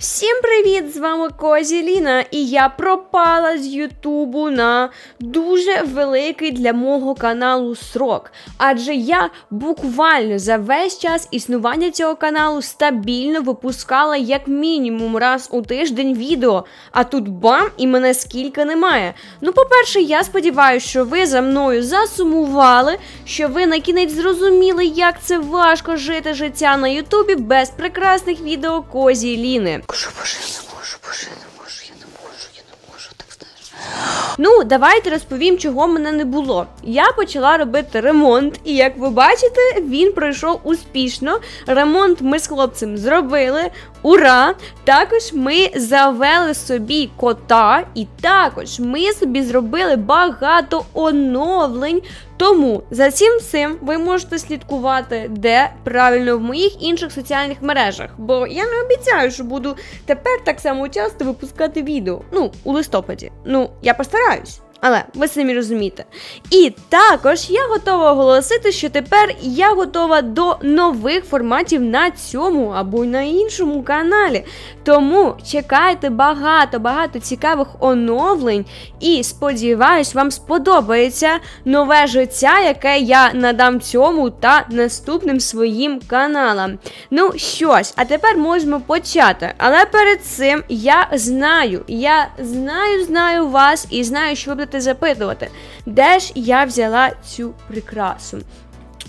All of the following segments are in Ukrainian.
Всім привіт! З вами Козі Ліна, і я пропала з Ютубу на дуже великий для мого каналу срок. Адже я буквально за весь час існування цього каналу стабільно випускала як мінімум раз у тиждень відео. А тут бам, і мене скільки немає. Ну, по-перше, я сподіваюся, що ви за мною засумували, що ви на кінець зрозуміли, як це важко жити життя на Ютубі без прекрасних відео Козі Ліни. Кажу, боже, я не можу, боже, я не можу, я не можу, я не можу, так знаєш. Ну, давайте розповім, чого мене не було. Я почала робити ремонт, і як ви бачите, він пройшов успішно. Ремонт ми з хлопцем зробили. Ура! Також ми завели собі кота, і також ми собі зробили багато оновлень. Тому за всім цим ви можете слідкувати, де правильно в моїх інших соціальних мережах. Бо я не обіцяю, що буду тепер так само часто випускати відео. Ну, у листопаді. Ну, я постараюсь. Але ви самі розумієте. І також я готова оголосити, що тепер я готова до нових форматів на цьому або на іншому каналі. Тому чекайте багато-багато цікавих оновлень і сподіваюсь, вам сподобається нове життя, яке я надам цьому та наступним своїм каналам. Ну що ж, а тепер можемо почати. Але перед цим я знаю, я знаю, знаю вас і знаю, що ви будете запитувати, де ж я взяла цю прикрасу.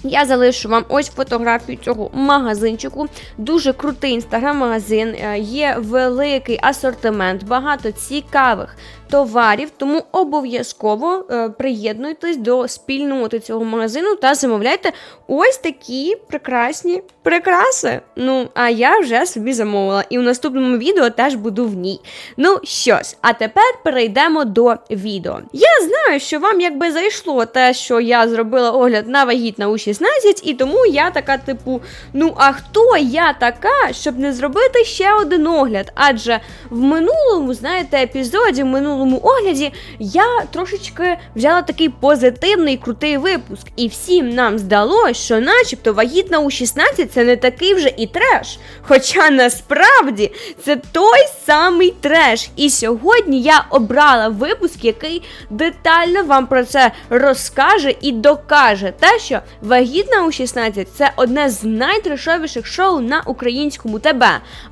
Я залишу вам ось фотографію цього магазинчику. Дуже крутий інстаграм-магазин. е, Є великий асортимент, багато цікавих товарів. Тому обов'язково е, приєднуйтесь до спільноти цього магазину та замовляйте ось такі прекрасні прикраси. Ну, а я вже собі замовила. І в наступному відео теж буду в ній. Ну що ж, а тепер перейдемо до відео. Я знаю, що вам якби зайшло те, що я зробила огляд на вагітна у 16, і тому я така, типу, ну а хто я така, щоб не зробити ще один огляд? Адже в минулому, знаєте, епізоді, в минулому огляді я трошечки взяла такий позитивний крутий випуск, і всім нам здалося, що начебто вагітна у 16 це не такий вже і треш. Хоча насправді це той самий треш. І сьогодні я обрала випуск, який детально вам про це розкаже і докаже те, що вагітна у 16 це одне з найтрешовіших шоу на українському ТБ.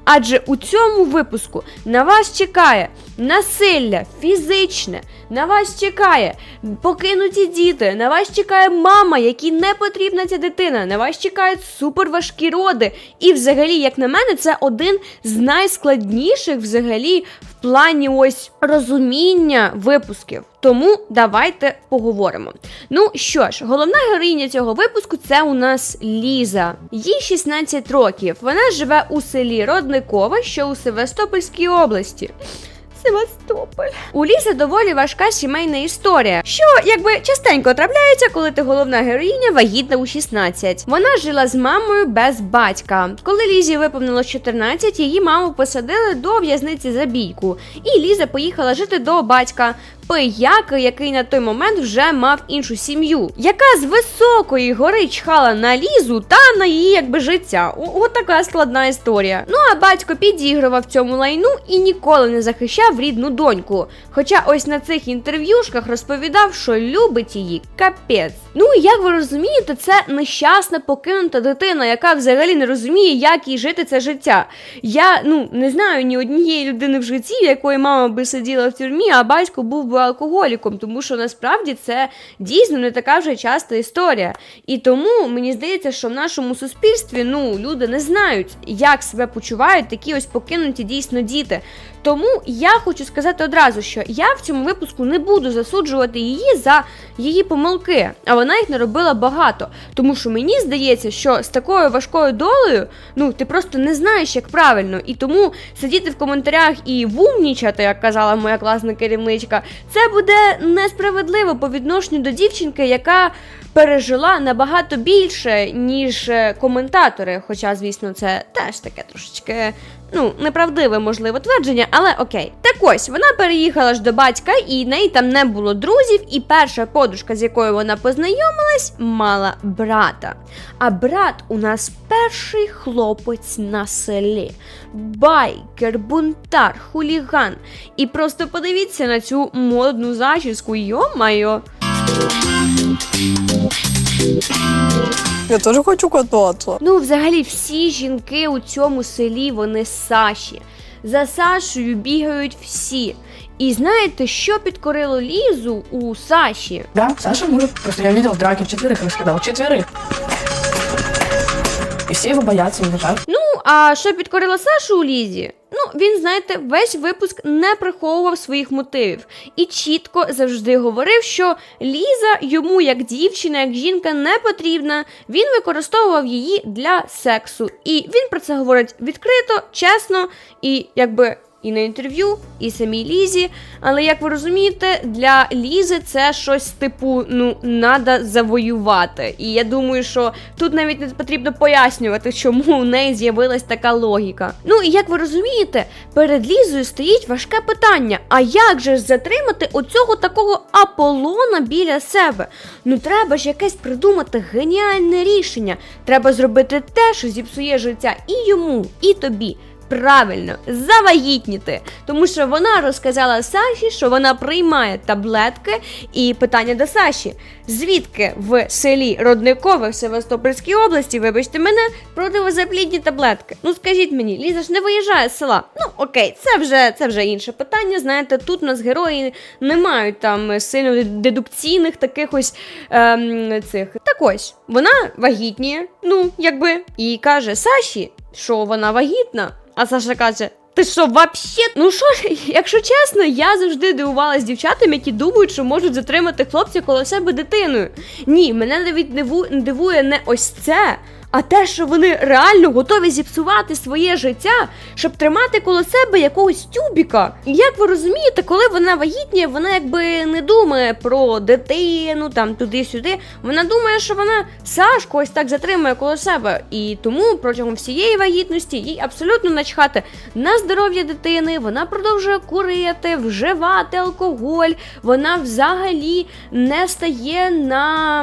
Адже у цьому випуску на вас чекає насилля фізичне, на вас чекає покинуті діти, на вас чекає мама, якій не потрібна ця дитина, на вас чекають суперважкі роди. І взагалі, як на мене, це один з найскладніших взагалі в плані ось розуміння випусків. Тому давайте поговоримо. Ну що ж, головна героїня цього випуску це у нас Ліза. Їй 16 років. Вона живе у селі Родникове, що у Севастопольській області. Севастополь. У Лізи доволі важка сімейна історія, що якби частенько трапляється, коли ти головна героїня вагітна у 16. Вона жила з мамою без батька. Коли Лізі виповнилось 14, її маму посадили до в'язниці за бійку, і Ліза поїхала жити до батька. Пияки, який на той момент вже мав іншу сім'ю, яка з високої гори чхала на лізу та на її якби життя. О- От така складна історія. Ну а батько підігрував цьому лайну і ніколи не захищав рідну доньку. Хоча ось на цих інтерв'юшках розповідав, що любить її капець. Ну і як ви розумієте, це нещасна покинута дитина, яка взагалі не розуміє, як їй жити це життя. Я ну не знаю ні однієї людини в житті, в якої мама би сиділа в тюрмі, а батько був би алкоголіком, тому що насправді це дійсно не така вже часта історія. І тому мені здається, що в нашому суспільстві ну люди не знають, як себе почувають такі ось покинуті дійсно діти. Тому я хочу сказати одразу, що я в цьому випуску не буду засуджувати її за її помилки, а вона їх не робила багато. Тому що мені здається, що з такою важкою долею, ну ти просто не знаєш, як правильно. І тому сидіти в коментарях і вумнічати, як казала моя класна керівничка, це буде несправедливо по відношенню до дівчинки, яка пережила набагато більше, ніж е, коментатори. Хоча, звісно, це теж таке трошечки Ну, неправдиве, можливо, твердження, але окей. Так ось, вона переїхала ж до батька, і в неї там не було друзів, і перша подружка, з якою вона познайомилась, мала брата. А брат у нас перший хлопець на селі. Байкер, бунтар, хуліган. І просто подивіться на цю модну зачіску, йо-майо. Я теж хочу кататися. Ну, взагалі, всі жінки у цьому селі вони Саші. За Сашою бігають всі. І знаєте, що підкорило Лізу у Саші? Да, Саша может. Просто я видел драки в четверых розкидав. Четверых. И все его боятся, уважают. Ну, а що підкорило Сашу у Лізі? Ну, він, знаєте, весь випуск не приховував своїх мотивів і чітко завжди говорив, що Ліза йому як дівчина, як жінка не потрібна. Він використовував її для сексу. І він про це говорить відкрито, чесно і якби. І на інтерв'ю, і самій Лізі. Але як ви розумієте, для Лізи це щось типу ну надо завоювати. І я думаю, що тут навіть не потрібно пояснювати, чому у неї з'явилась така логіка. Ну і як ви розумієте, перед Лізою стоїть важке питання: а як же затримати оцього такого Аполлона біля себе? Ну треба ж якесь придумати геніальне рішення. Треба зробити те, що зіпсує життя і йому, і тобі. Правильно, завагітніти, тому що вона розказала Саші, що вона приймає таблетки. І питання до Саші: звідки в селі Родникове в Севастопольській області, вибачте мене, противозаплідні таблетки? Ну скажіть мені, Ліза ж не виїжджає з села. Ну окей, це вже це вже інше питання. Знаєте, тут у нас герої не мають там сильно дедукційних таких ось ем, цих. Так ось вона вагітніє, ну якби, і каже Саші, що вона вагітна. А Саша каже: Ти що, вообще? Ну що якщо чесно, я завжди дивувалась дівчатам, які думають, що можуть затримати хлопця коло себе дитиною. Ні, мене навіть не дивує не ось це. А те, що вони реально готові зіпсувати своє життя, щоб тримати коло себе якогось тюбіка. І як ви розумієте, коли вона вагітніє, вона якби не думає про дитину, там туди-сюди. Вона думає, що вона Сашку ось так затримує коло себе. І тому протягом всієї вагітності їй абсолютно начхати на здоров'я дитини. Вона продовжує курити, вживати алкоголь. Вона взагалі не стає на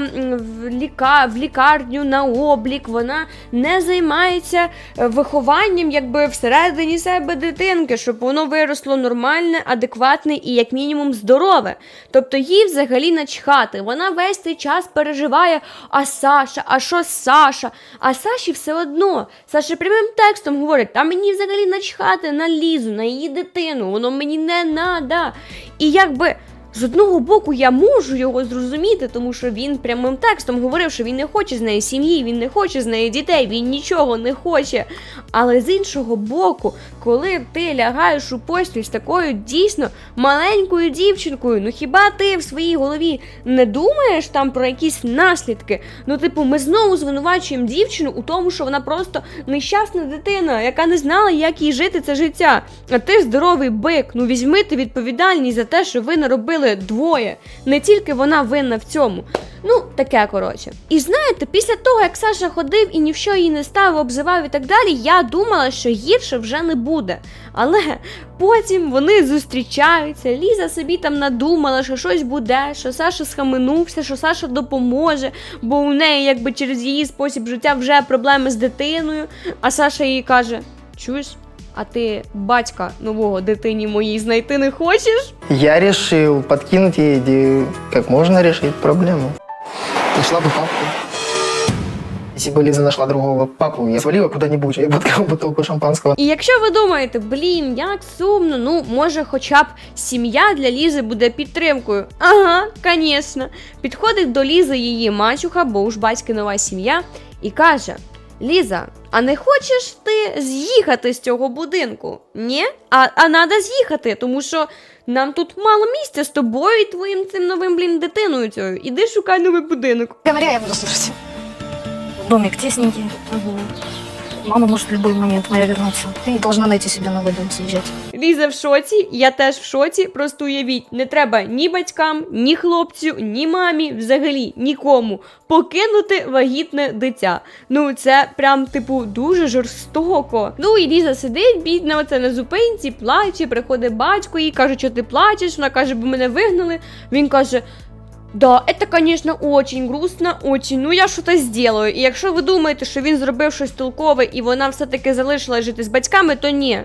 в лікарню на облік. Вона не займається е, вихованням, якби всередині себе дитинки, щоб воно виросло нормальне, адекватне і як мінімум здорове. Тобто їй взагалі начхати. Вона весь цей час переживає, а Саша, а що Саша? А Саші все одно. Саша прямим текстом говорить: та мені взагалі начхати на лізу, на її дитину, воно мені не надо. І якби. З одного боку, я можу його зрозуміти, тому що він прямим текстом говорив, що він не хоче з нею сім'ї, він не хоче з нею дітей, він нічого не хоче. Але з іншого боку, коли ти лягаєш у постіль з такою дійсно маленькою дівчинкою, ну хіба ти в своїй голові не думаєш там про якісь наслідки? Ну, типу, ми знову звинувачуємо дівчину у тому, що вона просто нещасна дитина, яка не знала, як їй жити це життя. А ти здоровий бик. Ну візьмите відповідальність за те, що ви наробили двоє. Не тільки вона винна в цьому. Ну, таке коротше. І знаєте, після того, як Саша ходив і ні в що її не ставив, обзивав і так далі, я думала, що гірше вже не буде. Але потім вони зустрічаються, Ліза собі там надумала, що щось буде, що Саша схаменувся, що Саша допоможе, бо у неї якби через її спосіб життя вже проблеми з дитиною. А Саша їй каже: Чуєш? А ти батька нового дитині моїй знайти не хочеш? Я решил подкинуть ей идею, как можно решить проблему. Нашла бы папу. Если бы Лиза нашла другого папу, я свалила куда-нибудь, я бы открыл бутылку шампанского. І якщо ви думаєте, блін, як сумно, ну може, хоча б сім'я для Лізи буде підтримкою. Ага, звісно. Підходить до Лізи її мачуха, бо уж батьки нова сім'я, і каже: Ліза, а не хочеш ти з'їхати з цього будинку? Ні? А, а надо з'їхати, тому що нам тут мало місця з тобою і твоїм цим новим, блін, дитиною цією. Іди шукай новий будинок. Говоря, я буду слушать. Домик тесненький. Мама может в любой момент моя вернуться. Ты должна найти себе новый дом съезжать. Ліза в шоці, я теж в шоці. Просто уявіть, не треба ні батькам, ні хлопцю, ні мамі, взагалі нікому покинути вагітне дитя. Ну це прям типу дуже жорстоко. Ну і Ліза сидить, бідна, оце на зупинці, плаче, приходить батько їй каже, що ти плачеш. Вона каже, бо мене вигнали. Він каже. Да, это, конечно, очень грустно, очень. Ну я що-то сделаю. І якщо ви думаєте, що він зробив щось толкове і вона все-таки залишила жити з батьками, то ні.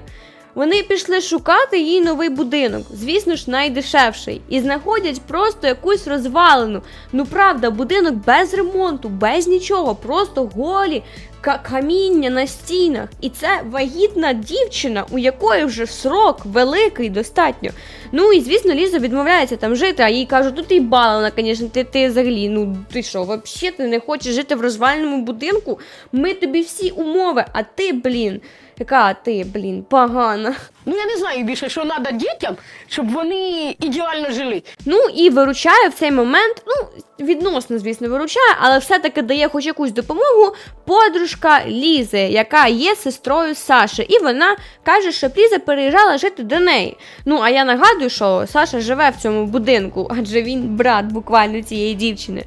Вони пішли шукати їй новий будинок, звісно ж, найдешевший, і знаходять просто якусь розвалену. Ну правда, будинок без ремонту, без нічого, просто голі каміння на стінах. І це вагітна дівчина, у якої вже срок великий достатньо. Ну і звісно, Ліза відмовляється там жити, а їй кажуть, ну ти балана, звісно, ти, ти взагалі, ну ти що, взагалі ти не хочеш жити в розвальному будинку? Ми тобі всі умови, а ти, блін, яка ти, блін, погана. Ну я не знаю більше, що треба дітям, щоб вони ідеально жили. Ну і виручає в цей момент, ну, відносно, звісно, виручає, але все-таки дає хоч якусь допомогу подружка Лізи, яка є сестрою Саші. І вона каже, що Ліза переїжджала жити до неї. Ну, а я нагадую, що Саша живе в цьому будинку, адже він брат буквально цієї дівчини.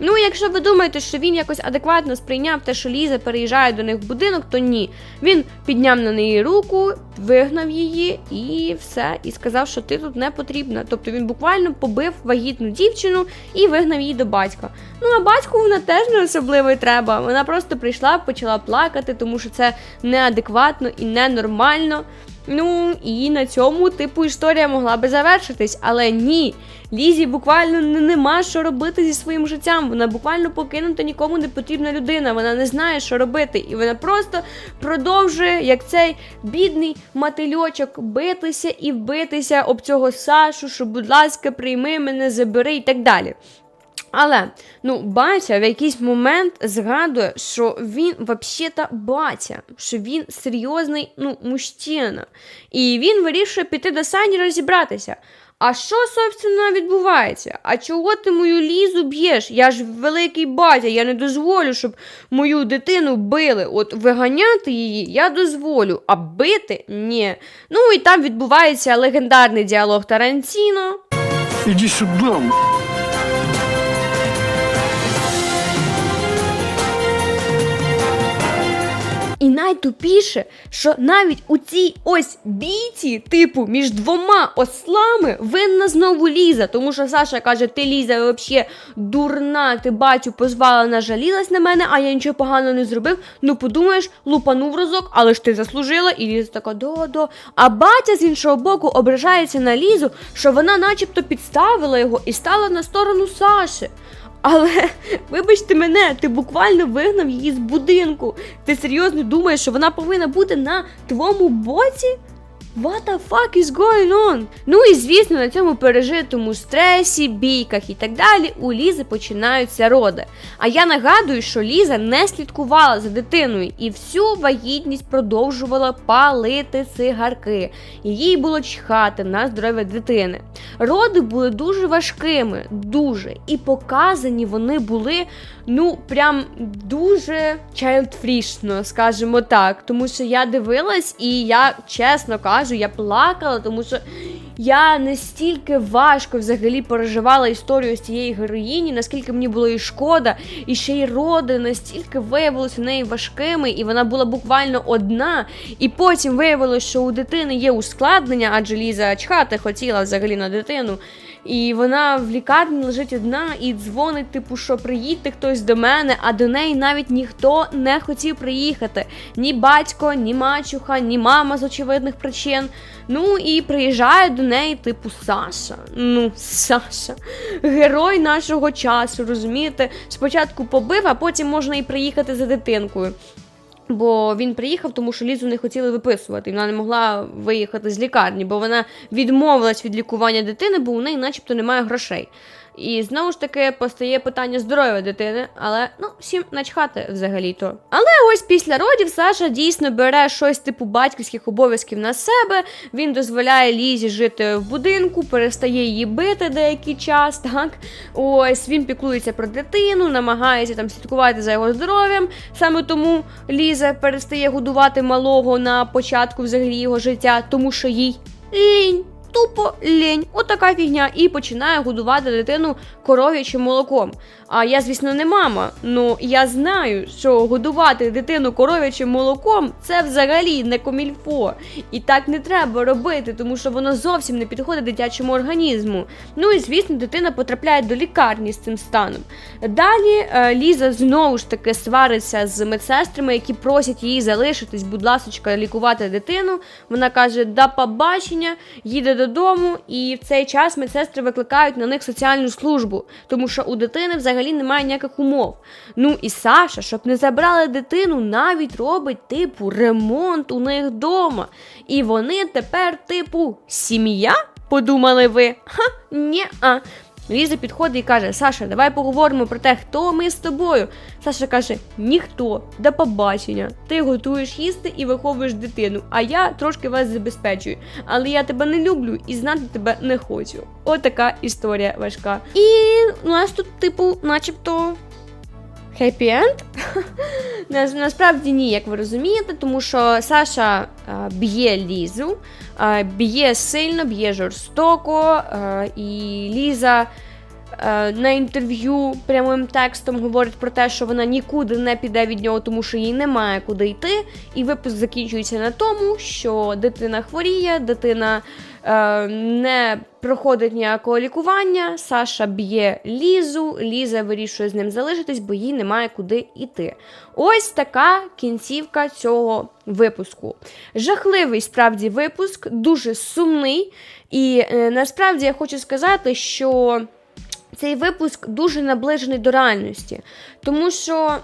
Ну, якщо ви думаєте, що він якось адекватно сприйняв те, що Ліза переїжджає до них в будинок, то ні. Він підняв на неї руку, вигнав її і все, і сказав, що ти тут не потрібна. Тобто він буквально побив вагітну дівчину і вигнав її до батька. Ну а батьку вона теж не особливо й треба. Вона просто прийшла, почала плакати, тому що це неадекватно і ненормально. Ну і на цьому, типу, історія могла би завершитись, але ні. Лізі буквально не- нема що робити зі своїм життям. Вона буквально покинута нікому не потрібна людина. Вона не знає, що робити, і вона просто продовжує, як цей бідний мотильочок, битися і битися об цього Сашу, що, будь ласка, прийми мене, забери і так далі. Але ну, батя в якийсь момент згадує, що він взагалі-то батя, що він серйозний ну, мужчина. І він вирішує піти до Сані розібратися. А що, собственно, відбувається? А чого ти мою лізу б'єш? Я ж великий батя, я не дозволю, щоб мою дитину били. От виганяти її я дозволю, а бити ні. Ну і там відбувається легендарний діалог Тарантіно. Иди сюда, найтупіше, що навіть у цій ось бійці, типу, між двома ослами, винна знову Ліза. Тому що Саша каже: ти Ліза, взагалі дурна, ти батю позвала, нажалілась на мене, а я нічого поганого не зробив. Ну подумаєш, лупанув разок, але ж ти заслужила. І Ліза така до-до. А батя з іншого боку ображається на Лізу, що вона начебто підставила його і стала на сторону Саші. Але вибачте мене, ти буквально вигнав її з будинку. Ти серйозно думаєш, що вона повинна бути на твоєму боці? What the fuck is going on? Ну і звісно, на цьому пережитому стресі, бійках і так далі у Лізи починаються роди. А я нагадую, що Ліза не слідкувала за дитиною і всю вагітність продовжувала палити цигарки. Їй було чхати на здоров'я дитини. Роди були дуже важкими, дуже. І показані вони були, ну, прям дуже чайлдфрішно, скажімо так. Тому що я дивилась, і я чесно кажу, я плакала, тому що я настільки важко взагалі переживала історію з цієї героїні, наскільки мені було і шкода, і ще й роди настільки виявилися у неї важкими, і вона була буквально одна. І потім виявилося, що у дитини є ускладнення, адже Ліза чхати хотіла взагалі на дитину. І вона в лікарні лежить одна і дзвонить, типу, що приїдьте хтось до мене, а до неї навіть ніхто не хотів приїхати. Ні батько, ні мачуха, ні мама з очевидних причин. Ну і приїжджає до неї, типу, Саша. Ну, Саша, герой нашого часу, розумієте? Спочатку побив, а потім можна і приїхати за дитинкою. Бо він приїхав, тому що Лізу не хотіли виписувати, і вона не могла виїхати з лікарні, бо вона відмовилась від лікування дитини, бо у неї, начебто, немає грошей. І знову ж таки постає питання здоров'я дитини, але ну всім начхати взагалі-то. Але ось після родів Саша дійсно бере щось типу батьківських обов'язків на себе. Він дозволяє Лізі жити в будинку, перестає її бити деякий час. Так ось він піклується про дитину, намагається там слідкувати за його здоров'ям. Саме тому Ліза перестає годувати малого на початку взагалі його життя, тому що їй лінь. Тупо лінь, отака фігня, і починає годувати дитину коров'ячим молоком. А я, звісно, не мама. Ну я знаю, що годувати дитину коров'ячим молоком це взагалі не комільфо. І так не треба робити, тому що воно зовсім не підходить дитячому організму. Ну і звісно, дитина потрапляє до лікарні з цим станом. Далі е, Ліза знову ж таки свариться з медсестрами, які просять її залишитись, будь ласочка, лікувати дитину. Вона каже: да побачення, їде додому, і в цей час медсестри викликають на них соціальну службу, тому що у дитини взагалі немає ніяких умов. Ну і Саша, щоб не забрали дитину, навіть робить типу ремонт у них вдома. І вони тепер, типу, сім'я? Подумали ви? Ха, ні. а Ліза підходить і каже: Саша, давай поговоримо про те, хто ми з тобою. Саша каже: ніхто, до побачення. Ти готуєш їсти і виховуєш дитину, а я трошки вас забезпечую. Але я тебе не люблю і знати тебе не хочу. Отака історія важка. І у нас тут, типу, начебто. Хеппі енд? Насправді ні, як ви розумієте, тому що Саша е, б'є Лізу, е, б'є сильно, б'є жорстоко, е, і Ліза на інтерв'ю прямим текстом говорить про те, що вона нікуди не піде від нього, тому що їй немає куди йти. І випуск закінчується на тому, що дитина хворіє, дитина не проходить ніякого лікування. Саша б'є Лізу, Ліза вирішує з ним залишитись, бо їй немає куди йти. Ось така кінцівка цього випуску. Жахливий справді випуск, дуже сумний. І е, насправді я хочу сказати, що цей випуск дуже наближений до реальності, тому що.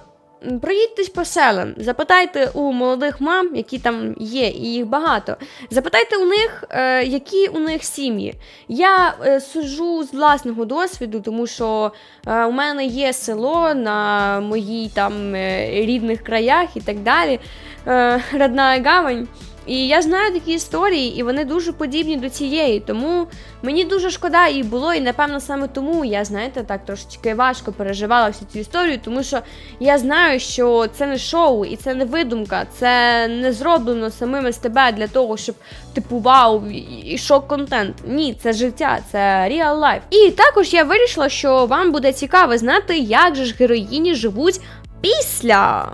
Проїдьтесь по селам, запитайте у молодих мам, які там є, і їх багато. Запитайте у них, е, які у них сім'ї. Я е, суджу з власного досвіду, тому що е, у мене є село на моїй там е, рідних краях і так далі. Е, родна гавань. І я знаю такі історії, і вони дуже подібні до цієї. Тому мені дуже шкода і було, і напевно саме тому я, знаєте, так трошечки важко переживала всю цю історію, тому що я знаю, що це не шоу і це не видумка, це не зроблено самими з тебе для того, щоб типу вау і- шок-контент. Ні, це життя, це real life. І також я вирішила, що вам буде цікаво знати, як же ж героїні живуть після.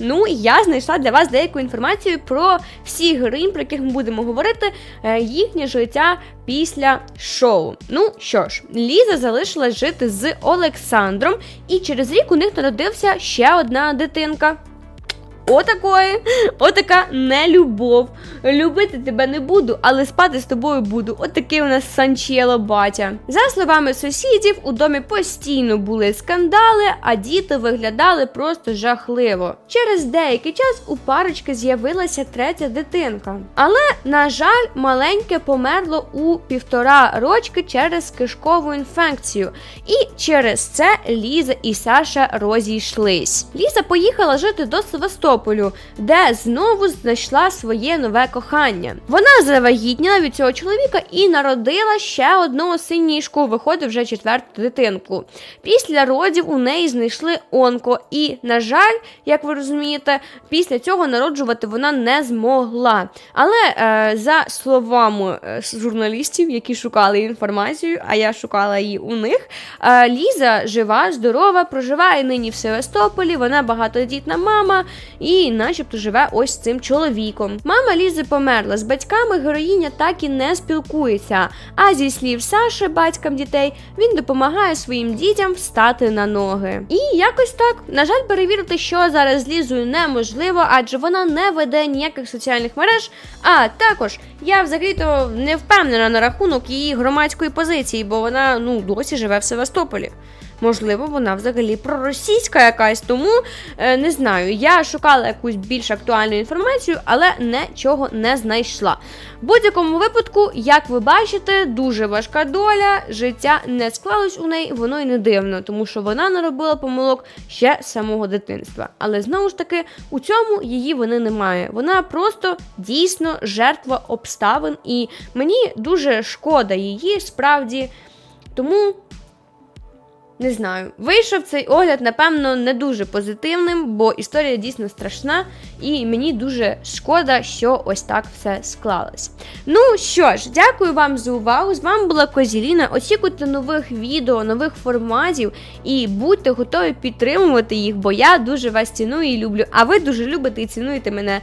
Ну, я знайшла для вас деяку інформацію про всіх героїнь, про яких ми будемо говорити, е, їхнє життя після шоу. Ну що ж, Ліза залишилась жити з Олександром, і через рік у них народився ще одна дитинка. Отакої, отака нелюбов. Любити тебе не буду, але спати з тобою буду. Отакий у нас Санчело батя. За словами сусідів, у домі постійно були скандали, а діти виглядали просто жахливо. Через деякий час у парочки з'явилася третя дитинка. Але, на жаль, маленьке померло у півтора рочки через кишкову інфекцію. І через це Ліза і Саша розійшлись. Ліза поїхала жити до Севастополю, де знову знайшла своє нове кохання. Вона завагітніла від цього чоловіка і народила ще одну синішку, виходить вже четверту дитинку. Після родів у неї знайшли онко, і, на жаль, як ви розумієте, після цього народжувати вона не змогла. Але е, за словами е, журналістів, які шукали інформацію, а я шукала її у них, е, Ліза жива, здорова, проживає нині в Севастополі, вона багатодітна мама і, начебто, живе ось цим чоловіком. Мама Лізи померла. З батьками героїня так і не спілкується. А зі слів Саші, батькам дітей, він допомагає своїм дітям встати на ноги. І якось так, на жаль, перевірити, що зараз з Лізою неможливо, адже вона не веде ніяких соціальних мереж. А також я взагалі-то не впевнена на рахунок її громадської позиції, бо вона ну досі живе в Севастополі. Можливо, вона взагалі проросійська якась. Тому е, не знаю. Я шукала якусь більш актуальну інформацію, але нічого не знайшла. В будь-якому випадку, як ви бачите, дуже важка доля, життя не склалось у неї, воно й не дивно, тому що вона наробила помилок ще з самого дитинства. Але знову ж таки, у цьому її вини немає. Вона просто дійсно жертва обставин, і мені дуже шкода її справді. Тому. Не знаю, вийшов цей огляд, напевно, не дуже позитивним, бо історія дійсно страшна, і мені дуже шкода, що ось так все склалось. Ну що ж, дякую вам за увагу. З вами була Козіліна. Очікуйте нових відео, нових форматів і будьте готові підтримувати їх, бо я дуже вас ціную і люблю. А ви дуже любите і цінуєте мене.